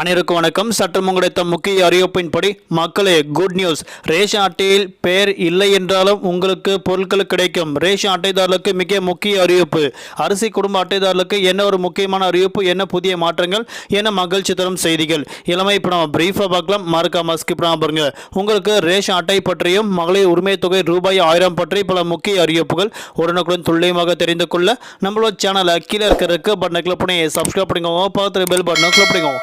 அனைவருக்கும் வணக்கம். சற்றம் கிடைத்த முக்கிய அறிவிப்பின்படி மக்களே குட் நியூஸ் ரேஷன் அட்டையில் பெயர் இல்லை என்றாலும் உங்களுக்கு பொருட்கள் கிடைக்கும். ரேஷன் அட்டைதாரர்களுக்கு மிக முக்கிய அறிவிப்பு. அரிசி குடும்ப அட்டைதாரர்களுக்கு என்ன ஒரு முக்கியமான அறிவிப்பு? என்ன புதிய மாற்றங்கள்? என்ன மகிழ்ச்சி தரும் செய்திகள்? இளமை இப்போ நம்ம பிரீஃபாக பார்க்கலாம். மறக்காம ஸ்கிப் பண்ணாம பாருங்க. உங்களுக்கு ரேஷன் அட்டை பற்றியும் மகளிர் உரிமை தொகை ரூபாய் ஆயிரம் பற்றி பல முக்கிய அறிவிப்புகள் உடனுக்குடன் துல்லியமாக தெரிந்து கொள்ள நம்மளோட சேனலை கீழே இருக்கிறதுக்கு பட்டனை கிளிக் பண்ணி சப்ஸ்கிரைப் பண்ணிக்கோங்க. பக்கத்தில் பெல் பட்டனை கிளிக் பண்ணிக்கோங்க.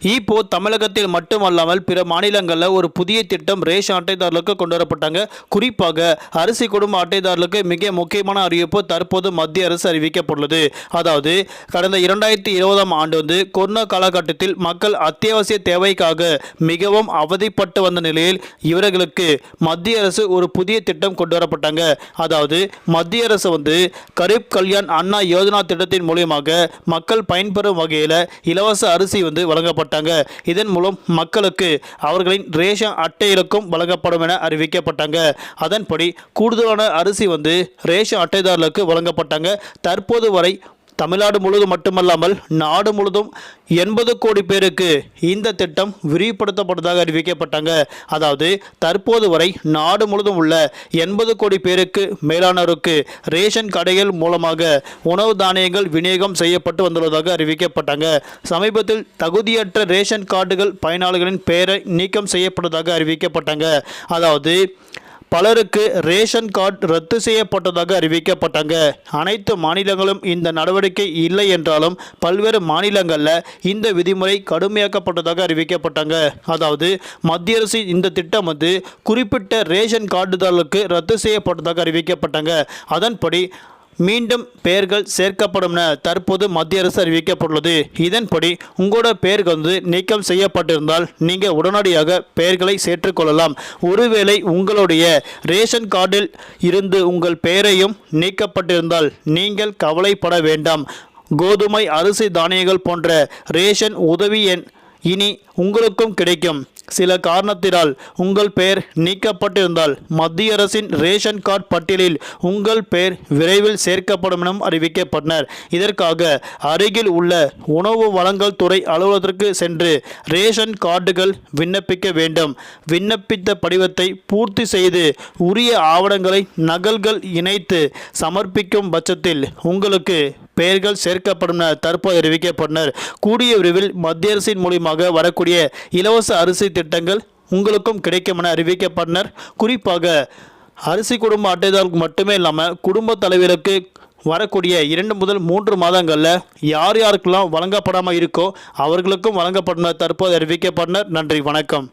இப்போ தமிழகத்தில் மட்டுமல்லாமல் பிற மாநிலங்களில் ஒரு புதிய திட்டம் ரேஷன் அட்டைதாரர்களுக்கு கொண்டு வரப்பட்டாங்க குறிப்பாக அரிசி குடும்ப அட்டைதாரர்களுக்கு மிக முக்கியமான அறிவிப்பு தற்போது மத்திய அரசு அறிவிக்கப்பட்டுள்ளது. அதாவது கடந்த இரண்டாயிரத்தி இருபதாம் ஆண்டு வந்து கொரோனா காலகட்டத்தில் மக்கள் அத்தியாவசிய தேவைக்காக மிகவும் அவதிப்பட்டு வந்த நிலையில் இவர்களுக்கு மத்திய அரசு ஒரு புதிய திட்டம் கொண்டு வரப்பட்டாங்க அதாவது மத்திய அரசு வந்து கரீப் கல்யாண் அண்ணா யோஜனா திட்டத்தின் மூலியமாக மக்கள் பயன்பெறும் வகையில் இலவச அரிசி வந்து வழங்கப்பட்டாங்க. இதன் மூலம் மக்களுக்கு அவர்களின் ரேஷன் அட்டைகளுக்கும் வழங்கப்படும் என அறிவிக்கப்பட்டாங்க. அதன்படி கூடுதலான அரிசி வந்து ரேஷன் அட்டைதாரர்களுக்கு வழங்கப்பட்டாங்க. தற்போது வரை தமிழ்நாடு முழுவதும் மட்டுமல்லாமல் நாடு முழுவதும் எண்பது கோடி பேருக்கு இந்த திட்டம் விரிவுபடுத்தப்பட்டதாக அறிவிக்கப்பட்டாங்க. அதாவது தற்போது வரை நாடு முழுவதும் உள்ள எண்பது கோடி பேருக்கு மேலானோருக்கு ரேஷன் கடைகள் மூலமாக உணவு தானியங்கள் விநியோகம் செய்யப்பட்டு வந்துள்ளதாக அறிவிக்கப்பட்டாங்க. சமீபத்தில் தகுதியற்ற ரேஷன் கார்டுகள் பயனாளிகளின் பெயரை நீக்கம் செய்யப்பட்டதாக அறிவிக்கப்பட்டாங்க. அதாவது பலருக்கு ரேஷன் கார்டு ரத்து செய்யப்பட்டதாக அறிவிக்கப்பட்டாங்க. அனைத்து மாநிலங்களும் இந்த நடவடிக்கை இல்லை என்றாலும் பல்வேறு மாநிலங்களில் இந்த விதிமுறை கடுமையாக்கப்பட்டதாக அறிவிக்கப்பட்டாங்க. அதாவது மத்திய அரசு இந்த திட்டம் வந்து குறிப்பிட்ட ரேஷன் கார்டுதாரர்களுக்கு ரத்து செய்யப்பட்டதாக அறிவிக்கப்பட்டாங்க. அதன்படி மீண்டும் பெயர்கள் சேர்க்கப்படும் என தற்போது மத்திய அரசு அறிவிக்கப்பட்டுள்ளது. இதன்படி உங்களோட பெயர்கள் வந்து நீக்கம் செய்யப்பட்டிருந்தால் நீங்கள் உடனடியாக பெயர்களை சேர்த்துக்கொள்ளலாம். ஒருவேளை உங்களுடைய ரேஷன் கார்டில் இருந்து உங்கள் பெயரையும் நீக்கப்பட்டிருந்தால் நீங்கள் கவலைப்பட வேண்டாம். கோதுமை அரிசி தானியங்கள் போன்ற ரேஷன் உதவி எண் இனி உங்களுக்கும் கிடைக்கும். சில காரணத்தினால் உங்கள் பெயர் நீக்கப்பட்டிருந்தால் மத்திய அரசின் ரேஷன் கார்டு பட்டியலில் உங்கள் பெயர் விரைவில் சேர்க்கப்படும் என அறிவிக்கப்பட்டனர். இதற்காக அருகில் உள்ள உணவு வழங்கல் துறை அலுவலகத்திற்கு சென்று ரேஷன் கார்டுகள் விண்ணப்பிக்க வேண்டும். விண்ணப்பித்த படிவத்தை பூர்த்தி செய்து உரிய ஆவணங்களை நகல்கள் இணைத்து சமர்ப்பிக்கும் பட்சத்தில் உங்களுக்கு பெயர்கள் சேர்க்கப்படும் என தற்போது அறிவிக்கப்பட்டனர். கூடிய விரைவில் மத்திய அரசின் மூலியமாக வரக்கூடிய இலவச அரிசி திட்டங்கள் உங்களுக்கும் கிடைக்கும் என அறிவிக்கப்பட்டனர். குறிப்பாக அரிசி குடும்ப அட்டைதாருக்கு மட்டுமே இல்லாமல் குடும்ப தலைவருக்கு வரக்கூடிய இரண்டு முதல் மூன்று மாதங்களில் யார் யாருக்கெல்லாம் வழங்கப்படாமல் இருக்கோ அவர்களுக்கும் வழங்கப்படுனர் தற்போது அறிவிக்கப்பட்டனர். நன்றி வணக்கம்.